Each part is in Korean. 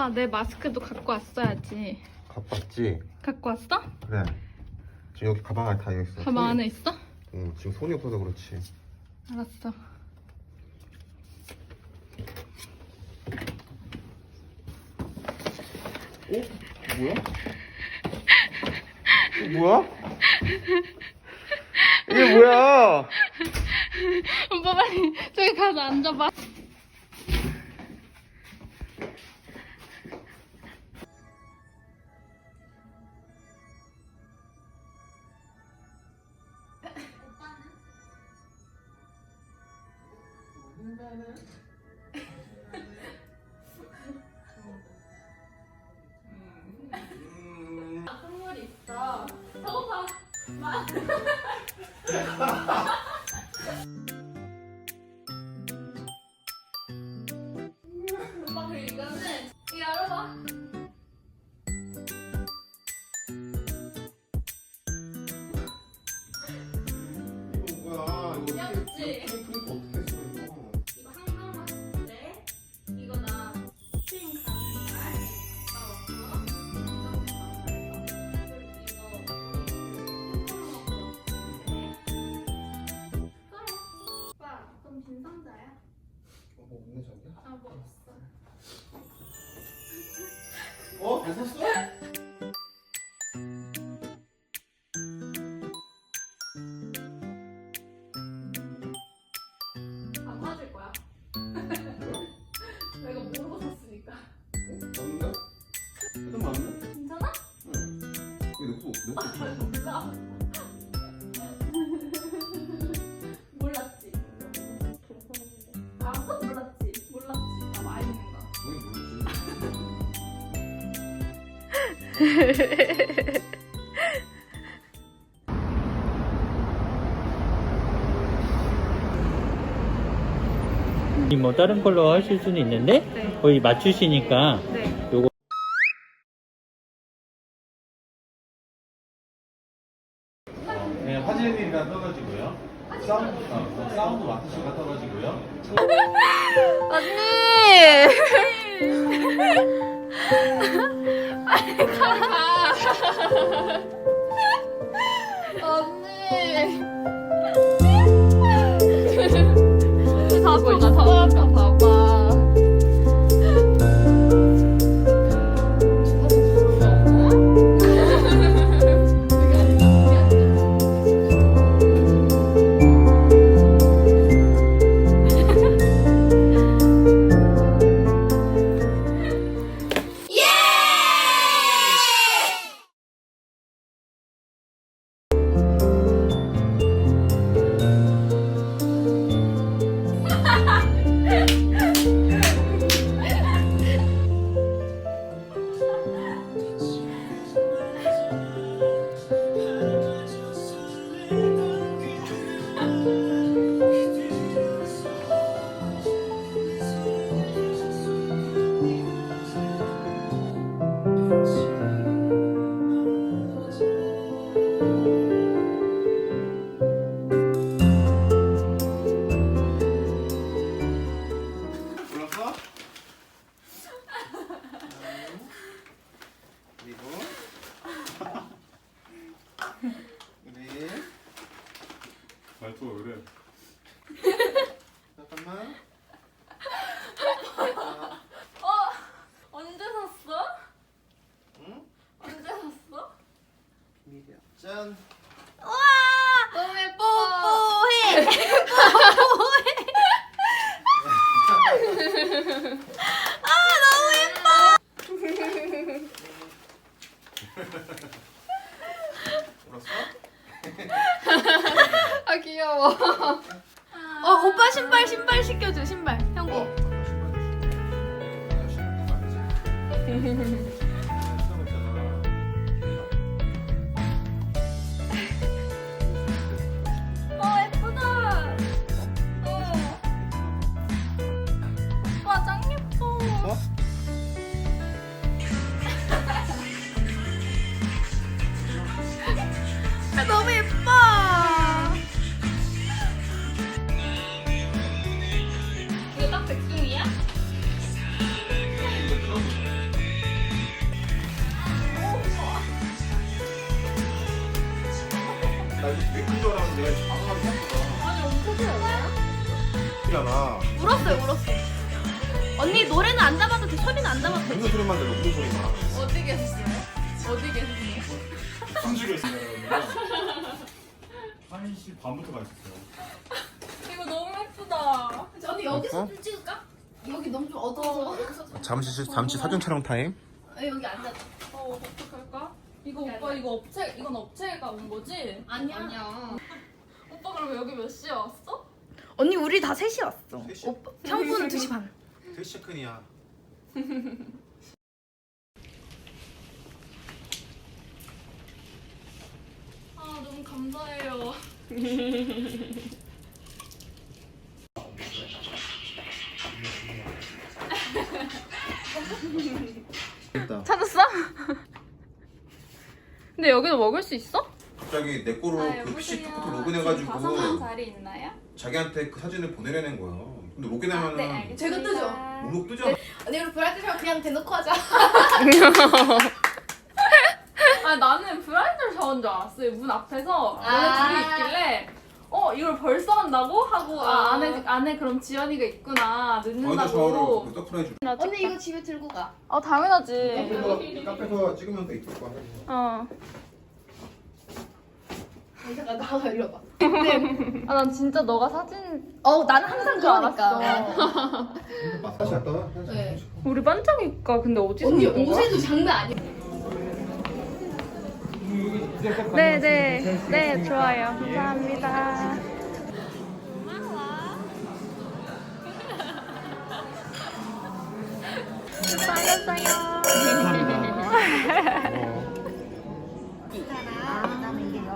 오빠 내 마스크도 갖고 왔어야지. 가봤지? 갖고 왔어? 그래. 지금 여기 가방 안에 다 있어. 가방 손이- 안에 있어? 응, 지금 손이 없어서 그렇지. 알았어. 어? 뭐야? 이거 뭐야? 이게 뭐야? 오빠 빨리 저기 가서 앉아봐. 선물이 있어. 어, 뭐 없네 저기야? 아뭐 없어. 어? 잘 샀어? 안 맞을 거야. 내가 모르고 샀으니까. 맞는데? 일단 맞네? 괜찮아? 응. 이거 내 거, 내 거. 뭐 다른 걸로 하실 수는 있는데 네. 거의 맞추시니까 네. 요거 언니. 바보가 바보가 봐 말 되게 장난 생각보다 아니 어떻게 해요? 크잖아. 울었어요 울었어 언니 노래는 안 잡아도 돼. 소리는 안 잡아도 돼 맨날 소리만 들려 무슨 소리나. 어디 계셨어요? 어디 계셨어요? 숨죽여 있어요. 한시 반부터 가 있었어요. 이거 너무 예쁘다. 언니 여기서 어? 좀 찍을까? 여기 너무 좀 어두워서 여기서 잠시 시- 잠시 사전 촬영 타임. 아, 여기 앉아 어 어떡할까? 이거 오빠 이거 업체 이건 업체가 온 거지? 아니야 아니야 그럼 여기 몇 시에 왔어? 언니 우리 다 3시 왔어. 3시? 오빠 형부는 2시 반. 대시큰이야. 아 너무 감사해요. 찾았어? 근데 여기도 먹을 수 있어? 갑자기 내 거로 아, 그 PC 여보세요. 톡부터 지금 로그인해가지고 가성한 자리 있나요? 자기한테 그 사진을 보내려는 거야. 근데 로그인하면은 네 알겠습니다. 제가 뜨죠? 목록 뜨죠? 언니 우리 브라이트샵 그냥 대놓고 하자. 아 나는 브라이덜 샤워인 줄 알았어요. 문 앞에서 아. 너네 둘이 있길래 어 이걸 벌써 한다고 하고 아, 아. 안에 안에 그럼 지연이가 있구나 늦는다고. 샤워를 서프라이즈. 언니 이거 집에 들고 가. 어 당연하지. 카페에서 카페에서 찍으면 돼 있을 거야. 어. 잠깐 나가 이리 와봐. 아난 진짜 너가 사진 어 나는 항상. 그러니까. 다시 갔다 와. 네. 우리 반짝이가 근데 어디서 언니 거야? 옷에도 장난 아니야. 네 네 네 좋아요 감사합니다. 아, 그다음에 이게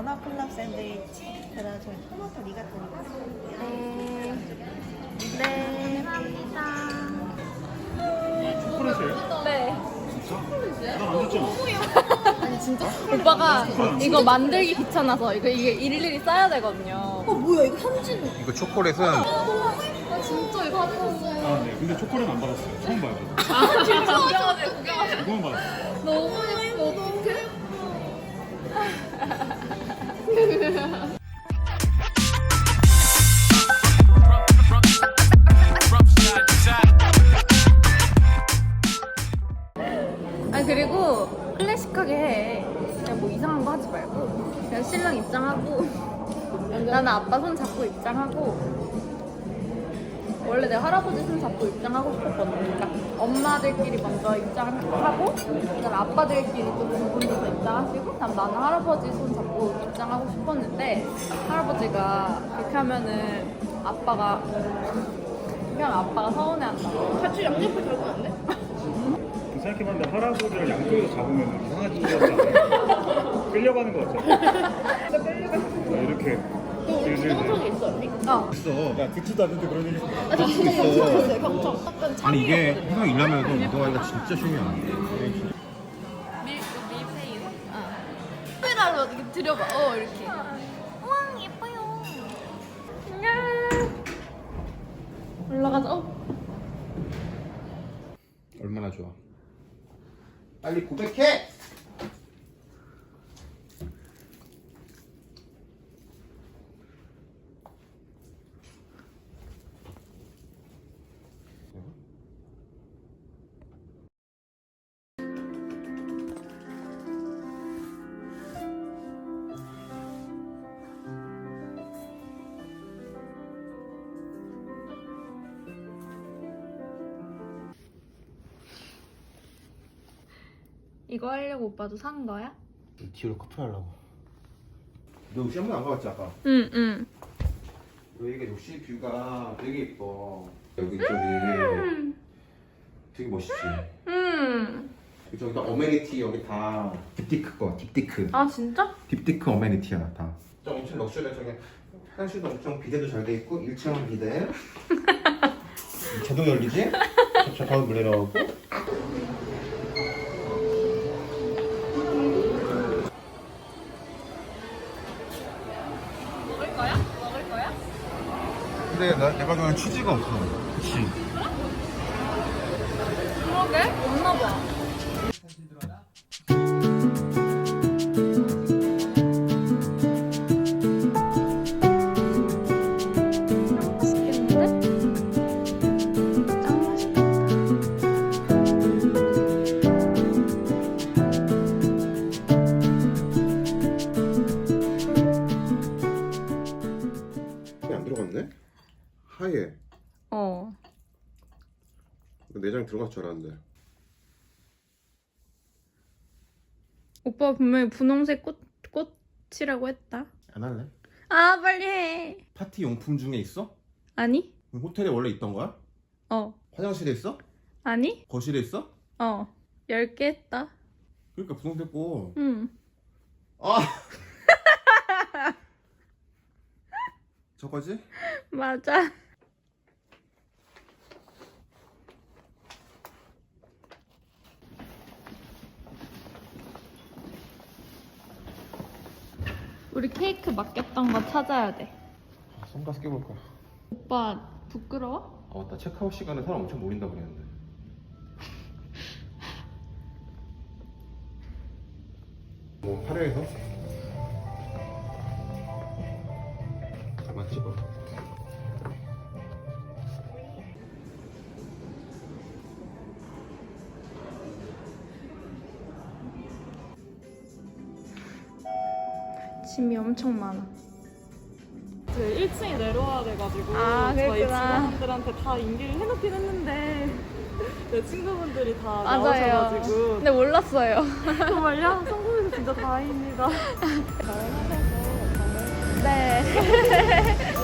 연어 클럽 샌드위치, 그다음에 저희 토마토 리가토니 네 감사합니다. 초콜릿이에요? 네. 나안 줬잖아. 오빠가 이거 만들기 귀찮아서 이거 이게 일일이 써야 되거든요. 어 뭐야 이거 현진. 이거 초콜릿은 아 진짜 이거 받았어요. 아, 네. 근데 초콜릿 안 받았어요. 처음 봐요. 아 진짜 구경하세요 구경하세요. 이거만 받았어요. 너무 예뻐 입장하고 싶었거든. 그러니까 엄마들끼리 먼저 입장하고 그다음에 아빠들끼리 또두 분이서 입장하시고 그다음 나는 할아버지 손 잡고 입장하고 싶었는데 할아버지가 그렇게 하면은 아빠가 그렇게 하면 아빠가 서운해한다고. 같이 양옆에 들고 왔네. 생각해봤는데 할아버지를 양쪽에서 잡으면 이상하지 않아요? 끌려가는 거 같죠? 끌려가. 이렇게. 경청이 있어 언니? 어. 있어. 야, 듣지도 않는데 그런 얘기. 아, 저 진짜 경청 있어요 경청. 약간 아니 이게 항상 일하면서 운동하기가 진짜 중요해. 카메라로 이렇게 들여봐. 어 이렇게. 우와 예뻐요. 올라가자. 어. 얼마나 좋아. 빨리 고백해. 이거 하려고 오빠도 산 거야? 뒤로 커플 하려고. 너 욕실 한번 안 가봤지 아까? 응 응. 여기가 욕실 뷰가 되게 예뻐. 여기 저기 되게 멋있지. 음. 저기 다 어메니티 여기 다 딥디크 거 딥디크. 아 진짜? 딥디크 어메니티야 다. 좀 엄청 럭셔리해 저기 화장실도 엄청 비데도 잘 돼 있고 1층은 비데. 자동 열리지? 저 바로 물 내려가고. 근데 나, 내가 좋아하는 치즈가 없어. 그치? 그러게 없나 봐. 들어갈 줄 알았는데. 오빠 분명히 분홍색 꽃 꽃이라고 했다. 안 할래? 아 빨리 해. 파티 용품 중에 있어? 아니? 그럼 호텔에 원래 있던 거야? 어. 화장실에 있어? 아니? 거실에 있어? 어. 10개 했다. 그러니까 분홍색 꽃. 응. 아! 저거지? 맞아. 우리 케이크 맡겼던 거 찾아야 돼. 아, 선글라스 끼고 올 거야. 오빠 부끄러워? 아 맞다 체크아웃 시간에 사람 엄청 모인다 그랬는데. 뭐 화려해서? 잠깐 찍어. 짐이 엄청 많아. 그 1층에 내려와야 돼가지고 아, 저희 그랬구나. 직원들한테 다 인기를 해놓긴 했는데 내 친구분들이 다. 나오셔가지고 근데 몰랐어요. 정말요? 성공해서 진짜 다행입니다. 네.